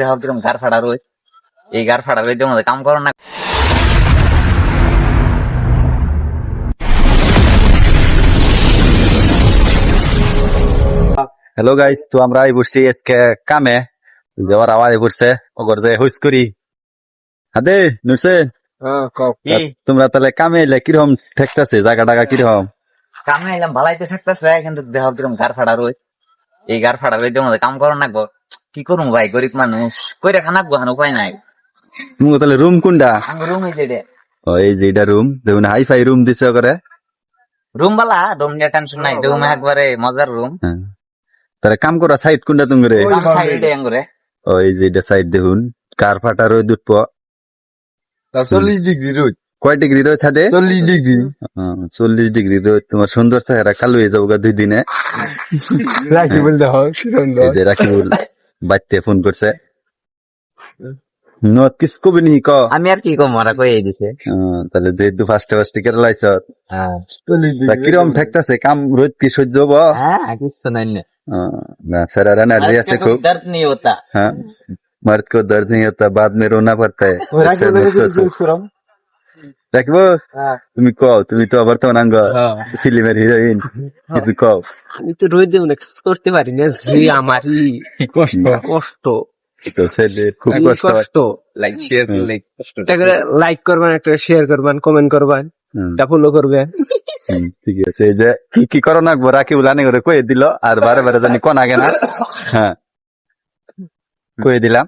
দেহ কিরম গার ফাড়া রই এই গার ফাড়া রই মধ্যে কাম করো না। হ্যালো গাইস তো আমরা এই বসছি আজকে কামে। যাওয়ার আওয়াজ পড়ছে ওগর যে হুইস করি। হাদে নুরসে। কি? তোমরা তাহলে কামে এলে কীরকম ঠেকতেছে? জায়গা টাকা কীরকম? কামে এলাম ভালাইতে থাকতেছে কিন্তু দেহ কিরম গার ফাড়া রই এই গার ফাড়া রই মধ্যে কাম করো নাকবো কি করুম ভাই? গরিব মানুষ। কইরা খানাকবো হান উপায় নাই। তুমি তাহলে রুম কোনটা আমি রুম এই যে ও এই যে এটা রুম। দেখুন হাই ফাই রুম দিছে করে রুম বালা? রুম নিয়ে টেনশন নাই। রুম একবারে মজার রুম। হ্যাঁ। তাহলে কাম করা সাইড কোনটা তুমি রে? করে ও এই যে এটা সাইড দেখুন। কার ফাটা রোদ উঠবো? চল্লিশ ডিগ্রি রোদ। কয় ডিগ্রি রোদ ছাদে? চল্লিশ ডিগ্রি। চল্লিশ ডিগ্রি রোদ। তোমার সুন্দর চেহারা কালো হয়ে যাব দুই দিনে। রাখি বলতে হয় সুন্দর। এই যে রাকিবুল বাচ্চা ফোন করছে নত কিস কবি নি ক আমি আর কি কম ওরা কই দিছে আহ, তাহলে যেহেতু ফার্স্টে ফার্স্টে কেটে লাইছ হ্যাঁ চল্লিশ তা ডিগ্রি কিরম ঠেকতেছে কাম রোদ কি সহ্য হবো হ্যাঁ কিছু নাই না আহ, না স্যার एनर्जी ऐसे खूब दर्द नहीं होता हाँ मर्द को दर्द नहीं होता बाद में रोना पड़ता है রাখি বলে রাখব হ্যাঁ। তুমি কও তুমি তো বর্তমান অঙ্গ আঙ্গ ফিল্মের হিরোইন কিছু কও? আমি তো রোজ দেবো কাজ করতে পারি না যে আমারই কষ্ট। কষ্ট। খুব কষ্ট লাইক শেয়ার লাইক লাইক করবেন একটা শেয়ার করবেন কমেন্ট করবেন এটা ফলো করবেন। ঠিক আছে যে যে কি করো না রাখি উলানি করে কয়ে দিল আর বারে বারে জানি কোন আগে না। হ্যাঁ। কয়ে দিলাম।